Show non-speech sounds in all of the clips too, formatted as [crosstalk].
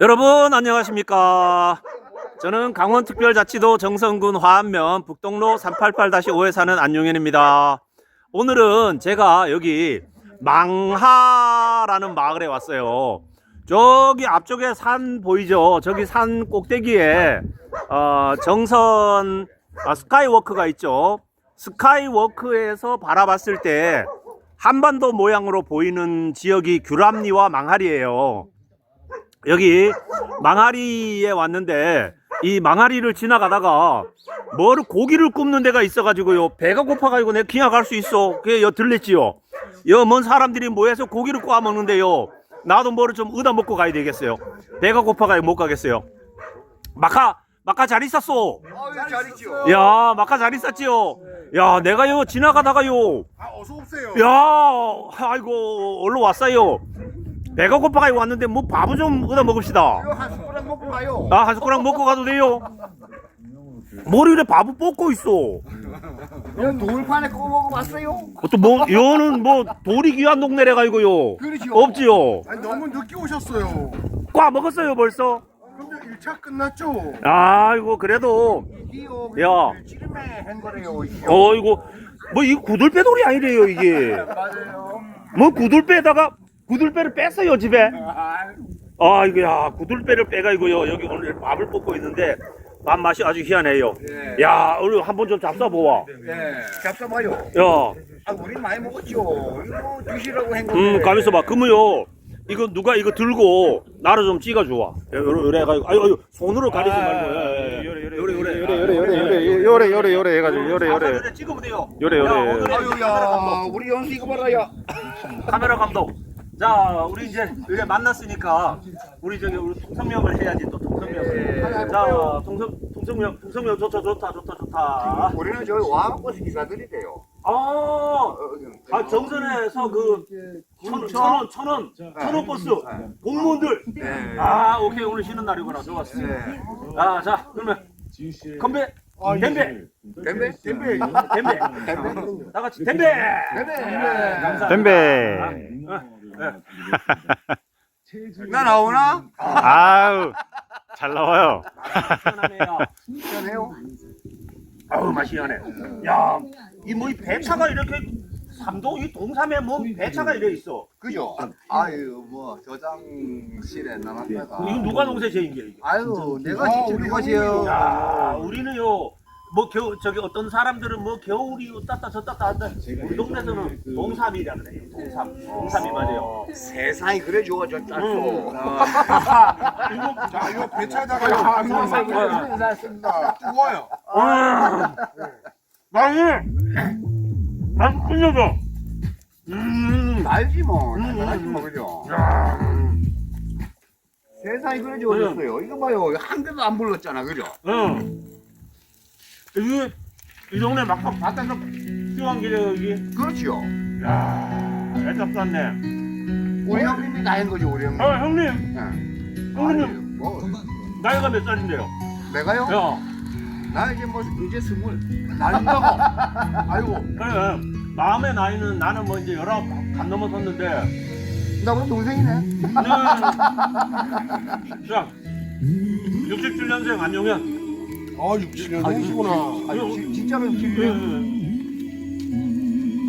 여러분 안녕하십니까? 저는 강원특별자치도 정선군 화안면 북동로 388-5에 사는 안용현입니다. 오늘은 제가 여기 망하라는 마을에 왔어요. 저기 앞쪽에 산 보이죠? 저기 산 꼭대기에 어, 정선 아, 스카이워크가 있죠? 스카이워크에서 바라봤을 때 한반도 모양으로 보이는 지역이 규람리와 망할이에요 여기 망아리에 왔는데 이 망아리를 지나가다가 뭐를 고기를 굽는 데가 있어가지고요. 배가 고파가지고 내가 기냥 갈 수 있어. 그게 여 들렸지요. 여 먼 사람들이 모여서 고기를 구워 먹는데요. 나도 뭐를 좀 얻어 먹고 가야 되겠어요. 배가 고파가지고 못 가겠어요. 마카 마카 잘 있었어. 아유 잘 있죠. 야 마카 잘 있었지요. 야 내가 요 지나가다가요. 아 어서 오세요. 야 아이고 얼른 왔어요 배가 고파가지고 왔는데 뭐 밥을 좀 얻어 먹읍시다 이거 한 숟가락 먹고 가요. 아, 한 숟가락 먹고 가도 돼요? 머리 이래 밥을 볶고 있어. 이거 돌판에 구워 먹어 봤어요? 또 뭐, 여는 뭐, 돌이 귀한 동네래 가지고요. 그러지요. 없지요. 아니 너무 늦게 오셨어요. 꽉 먹었어요, 벌써. 근데 1차 끝났죠. 아이고, 그래도, 이기요. 야. 찌름에 한 거래요. 이게. 어이고, 뭐, 이 구들빼돌이 아니래요, 이게. 맞아요. 뭐, 구들빼다가, 구들빼를 뺐어요, 집에. 아, 아이고, 야, 구들빼를 빼가지고요. 여기 오늘 밥을 볶고 있는데, 밥 맛이 아주 희한해요. 예. 야, 오늘 한번 좀 잡숴보아. 네. 잡숴봐요. 야, 아, 우리 많이 먹었죠. 이거 뭐 드시라고 한 건데. 음, 가만있어 봐. 그러면요, 이거 누가 이거 들고 나를 좀 찍어 줘. 요래, 요래 해가지고, 아유, 아유, 손으로 가리지 말고. 예, 예, 예. 요래, 요래, 요래, 요래, 요래, 요래, 요래, 요래, 요래, 요래 해가지고, 요래, 요래. 요래 찍으면 돼요. 요래, 요래. 야, 아유 야. 우리 연수 이거 봐라 야. 카메라 감독. 자, 우리 이제 이제 만났으니까 우리 저기 우리 통성명을 해야지 또 통성명을. 예. 자, 통성 통성명 통성명 좋다 좋다 좋다 좋다. 우리는 저기 와버스 기사들이 돼요. 아, 아 정선에서 그 천, 천 원, 천 원, 천원 버스 공무원들. 네. 아, 오케이 오늘 쉬는 날이구나. 좋았어. 네. 아, 자 그러면 건배, 댐배, dembe, dembe. 댐배, dembe. 다 같이 댐 예. 나 나오나? 아우, 잘 나와요. 시원해요. 아우 맛이 하네. 야, 이 뭐 이 배차가 이렇게 삼도 이 동삼에 뭐 배차가 이래 있어. 그죠? 아유 뭐 저장실에 나눴다가 이거 누가 동생 제인 게 이게? 아유 내가 직접 해가지요 야, 우리는요. 뭐 겨우 저기 어떤 사람들은 뭐 겨울이 땄다 저 땄다 한다. 우리 동네에서는 동삼이라 그래요. 동삼. 동삼이 맞아요. 세상이 그래 좋아졌다. 음. 자 이거 배차다가 습니다. 좋아요. 와, 맛이 맛 끝내줘. 음, 알지 뭐. 음, 알지 음. 뭐 그죠? 야, 세상이 그래 좋아졌어요. 이거 봐요. 한 대도 안 불렀잖아 그죠? 응. 이게 이 동네 막상 바깥에서 뛰어간 길에 여기. 그렇지요 야, 애답 쌌네. 우리 형님이 다한 거죠 우리 형님 아, 형님, 예. 형님 아유, 뭐 나이가 몇 살인데요? 내가요 야, 나 이제 뭐 이제 스물 나이다고. [laughs] 아이고 그래, 마음의 나이는 나는 뭐 이제 열아홉 안 넘어섰는데. 나보다 동생이네 네. 자, 67년생 안용현. 아 67년 동시구나. 아, 지- 진짜로 67년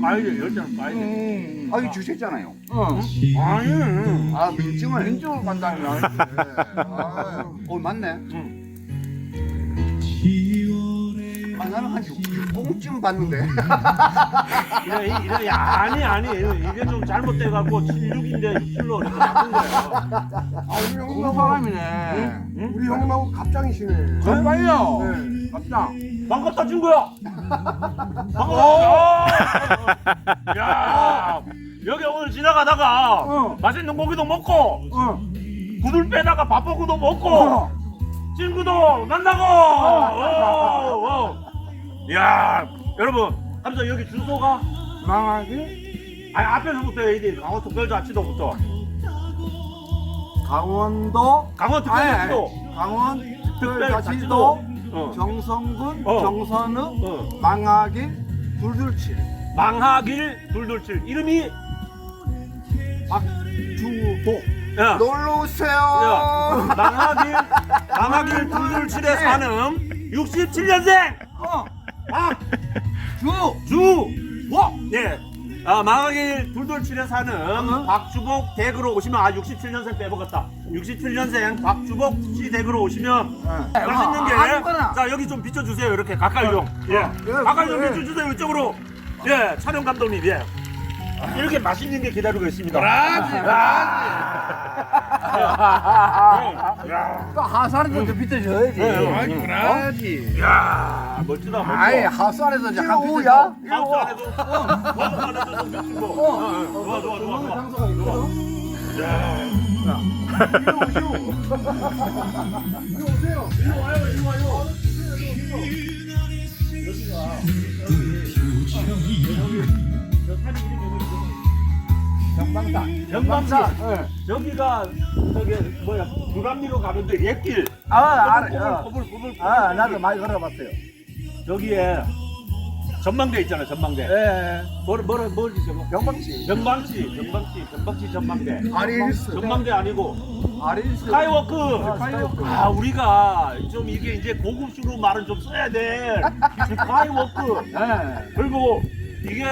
마이를 열장 마이를. 음. 아 이거 주셨잖아요. 아니. 아 민증을 민증을 간다면 아, 어 맞네 아 나는 한 6봉쯤 봤는데 [laughs] 이래, 이래, 야, 아니, 아니. 이게 좀 잘못돼갖고 76인데 67로 이렇게 바꾼 거예요. 아 우리 형님하고 사람이네 응? 우리 형님하고 갑장이시네 정말요? 네 갑장 반갑다, 친구야. 반갑다. 야, 여기 오늘 지나가다가 어. 맛있는 고기도 먹고, 어. 구들 빼다가 밥볶음도 먹고, 어. 친구도 만나고. 오, 오. 야, 여러분, 하면서 여기 주소가 망하기 아니 앞에서부터 해야 돼. 강원 특별자치도부터. 강원도 강원 특별자치도. 강원 특별자치도. 어. 정성군 어. 정선읍 어. 망하기 둘둘칠 망하길 둘둘칠 이름이 박주도 야. 놀러 오세요. 야, 망하길, 망하길 둘둘칠에 사는 67년생! 어. 박! 주. 주! 뭐? 예. 아, 망하길 둘둘칠에 사는 박주복 댁으로 오시면, 아, 67년생 빼먹었다. 67년생 박주복 씨 댁으로 오시면, 맛있는 게, 아무거나. 자, 여기 좀 비춰주세요. 이렇게 가까이 좀. 예. 가까이 좀 비춰주세요. 이쪽으로. 예, 촬영 감독님, 예. 이렇게 맛있는 게 기다리고 있습니다. 또 하산에서 좀 비춰줘야지. 네, 어? 그러지. 이야, 멋지다, 멋져. 아이 하수 안에서 약간 오야? 하우스 안에도 하우스 안에도 좀 어, 어, 좋아 좋아 좋아 좋아 장소가 있어. 경방산. 경방산 예. 여기가 저기 뭐야 두감리로 가는데 옛길 아, 알아. 어. 꼬불 꼬불 꼬불 아, 나도 많이 걸어봤어요. 저기에 전망대 있잖아 전망대 예. 뭐라 뭐라 뭐지 저거 경방시. 전방치 전방치 전방치 전망대 아리스. 전망대 아니고 아리스. 스카이워크 스카이워크. 아 우리가 좀 이게 이제 고급스러운 말은 좀 써야 돼 스카이워크 예. 그리고 이게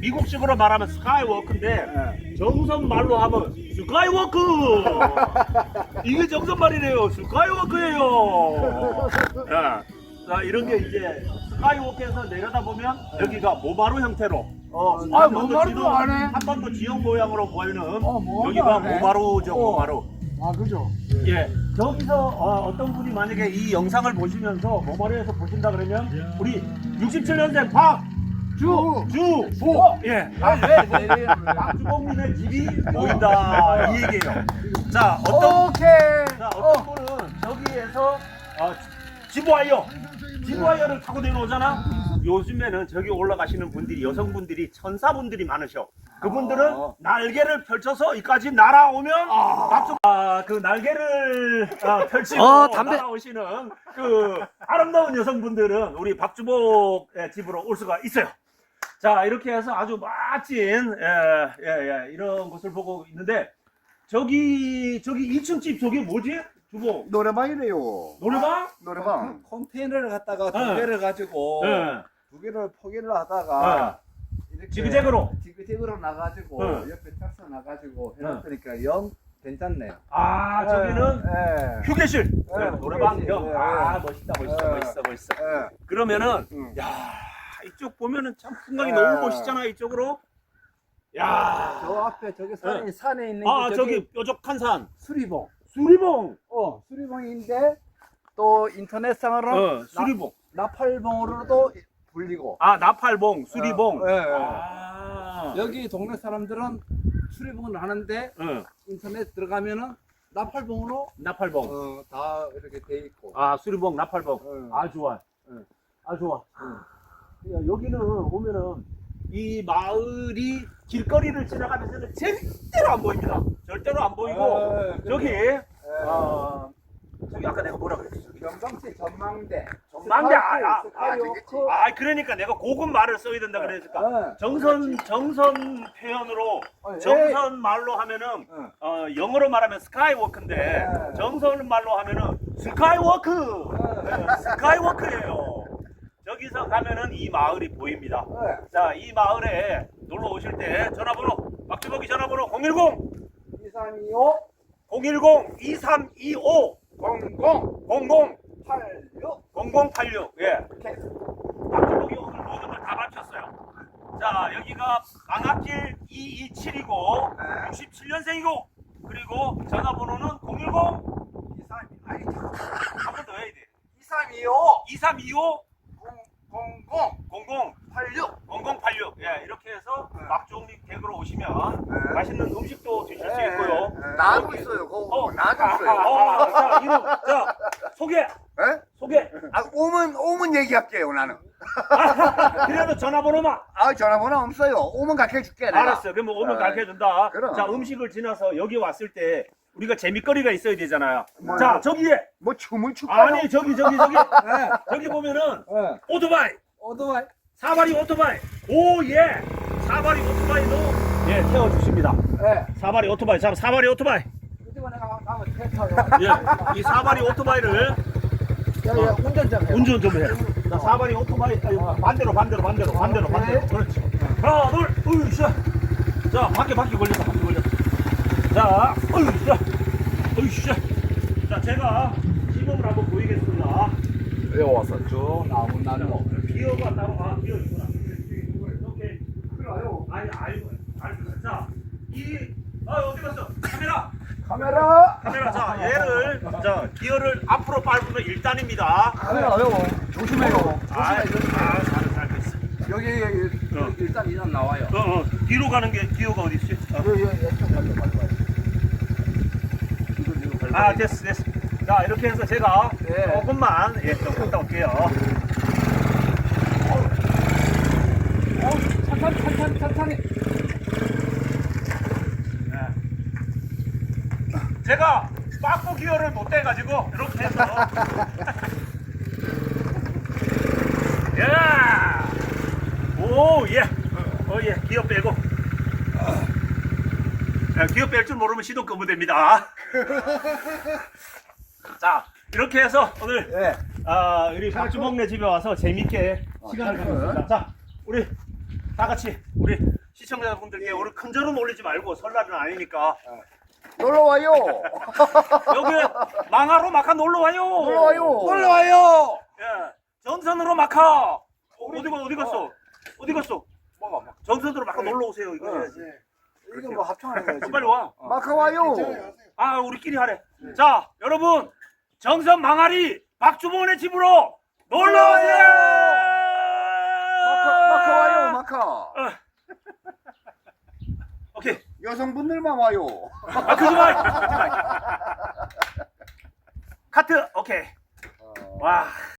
미국식으로 말하면 스카이워크인데 예. 정선 말로 하면 스카이워크! [laughs] 이게 정선 말이래요. 스카이워크예요. 자, 자 이런 게 이제 스카이워크에서 내려다 보면 여기가 모마루 형태로. 어, 한 아, 지도- 안 해. 한 번도 지형 모양으로 보이는 어, 뭔 여기가 해? 모마루죠 어. 모마루 아, 그죠? 예. 저기서 어, 떤 분이 만약에 이 영상을 보시면서 모마루에서 보신다 그러면 우리 67년생 박 주. 주, 보. 예, 아, 네, 집이 보인다 이 얘기예요. 자, 어떤 오케이. 자, 어. 어떤 분은 저기에서 어, 지브와이어, 지브와이어를 타고 내려오잖아. 요즘에는 저기 올라가시는 분들이 여성분들이 천사분들이 많으셔. 그분들은 아. 날개를 펼쳐서 이까지 날아오면 박수 아, 그 날개를 아, 펼치고 어, 담배. 날아오시는 그 아름다운 여성분들은 우리 박주복의 집으로 올 수가 있어요. 자 이렇게 해서 아주 멋진 예, 예, 예, 이런 곳을 보고 있는데 저기 저기 2층 집 저기 뭐지? 주보 노래방이래요. 노래방? 노래방. 컨테이너를 갖다가 두 네. 개를 가지고 예. 두 개를 포기를 아, 하다가 이렇게 지그재그로. 지그재그로 나가지고 네. 옆에 탁서 나가지고 해놨으니까 영 괜찮네요. 아 저기는 예. 휴게실 네, 노래방 휴게실. 형. 네. 아 멋있다 멋있다 네. 멋있어 멋있어. 예. 그러면은 음. 야 이쪽 보면은 참 풍광이 네. 너무 멋있잖아 이쪽으로. 야. 저 앞에 저기 산에 산에 있는 아게 저기 뾰족한 산 수리봉. 수리봉. 어 수리봉인데 또 인터넷상으로 어 수리봉. 나, 나팔봉으로도 불리고 아 나팔봉 수리봉. 어, 예, 예. 아. 여기 동네 사람들은 수리봉을 하는데 응. 인터넷 들어가면은 나팔봉으로 나팔봉. 어, 다 이렇게 돼 있고. 아 수리봉 나팔봉. 응. 아 좋아. 응. 아 좋아. 야, 여기는 오면은 이 마을이 길거리를 지나가면서는 절대로 안 보입니다. 절대로 안 보이고 어, 저기 예. 어, 저기 아까 내가 뭐라 그랬지? 저기. 경방시 전망대. 전망대, 아, 아, 아, 스카이워크. 아 그러니까 내가 고급 말을 써야 된다 그러니까 예. 정선 정선 표현으로 어, 예. 정선 말로 하면은 응. 어, 영어로 말하면 스카이워크인데 네. 정선 말로 하면은 스카이워크 네. 네, 스카이워크예요. 저기서 가면은 이 마을이 보입니다. 네. 자, 이 마을에 놀러 오실 때 전화번호 박주복이 전화번호 010 2325 010 2325 00 00 86 0086 예. 박주복이 오늘 모든 걸 다 맞췄어요. 자, 여기가 방학길 227이고 67년생이고 그리고 전화번호는 010 23 아니 한 번 더 해야 돼. 2325 2325 00 00 86 0086 예, 이렇게 해서 네. 박종리 댁으로 오시면 네. 맛있는 음식도 드실 수 네. 있고요. 네. 나도 있어요. 어. 나도 어, 있어요. 자, 이름, 자, 소개, 예? 소개. 아, 오면 오면 얘기할게요, 나는. 그래도 전화번호만. 아, 전화번호 없어요. 오면 가르쳐 줄게. 내가. 알았어. 그러면 오면 네. 가르쳐 준다. 그럼. 자, 음식을 지나서 여기 왔을 때 우리가 재밌거리가 있어야 되잖아요. 뭐요? 자, 저기에 뭐 춤을 출까요? 아니 저기 저기 저기 [laughs] 네. 저기 보면은 네. 오토바이, 오토바이 사바리 오토바이. 오 예. 사바리 오토바이도 예 태워 주십니다. 네. 사바리 오토바이. 자, 사바리 오토바이. 그리고 예, 이 사발이 오토바이를 야야 운전 좀 해. 운전 좀 해. 자, 사발이 오토바이 아니, 반대로 반대로 반대로 반대로 반대로. 그렇지. 하나, 둘, 으쌰. 자, 바퀴 바퀴 걸렸다. 바퀴 걸렸다. 자, 으쌰. 으쌰. 자, 제가 시범을 한번 보이겠습니다. 여기 와서 쭉 나무 나무. 기어가 따로 아, 기어 있구나. 이렇게 들어요. 아니, 이 아, 어디 갔어? 카메라. 카메라. 카메라. 자, 얘를 자, 기어를 앞으로 밟으면 1단입니다. 카메라 요 조심해요. 아, 아, 잘, 잘 됐어. 여기 여기 어. 일단 이단 나와요. 어, 어, 뒤로 가는 게 기어가 어디 있지? 어. 여기 여기 좀 가져 가져. 아, 됐어, 됐어. 자, 이렇게 해서 제가 예. 조금만 예, 좀 갔다 올게요. 어, 천천히 천천히 천천히. 제가 빠꾸 기어를 못 대가지고 이렇게 해서 [laughs] 야! 오, 예. 어, 예. 기어 빼고. 야, 기어 뺄 줄 모르면 시동 끄면 됩니다. [laughs] 자, 이렇게 해서 오늘 예. 아, 우리 박주먹네 집에 와서 재밌게 시간을 가졌습니다. 자, 우리 다 같이 우리 시청자분들께 오늘 큰 절은 올리지 말고 설날은 아니니까 놀러 와요. [laughs] 여기 망하로 마카 놀러 와요. 놀러 와요. 놀러 와요. 예, 전선으로 마카. 어디 가 어디 갔어? 어디 갔어? 뭐가 전선으로 마카 놀러 오세요. 이거 어. 해야지. 이거 뭐 합창하는 거지. 빨리 와. 마카 와요. 아, 우리끼리 하래. 자, 여러분 정선 망아리 박주mon의 집으로 놀러 오세요. 마카 마카 와요. 마카. 어. 오케이. 여성분들만 와요. 아, 그지 마. [laughs] 카트. 오케이. 와.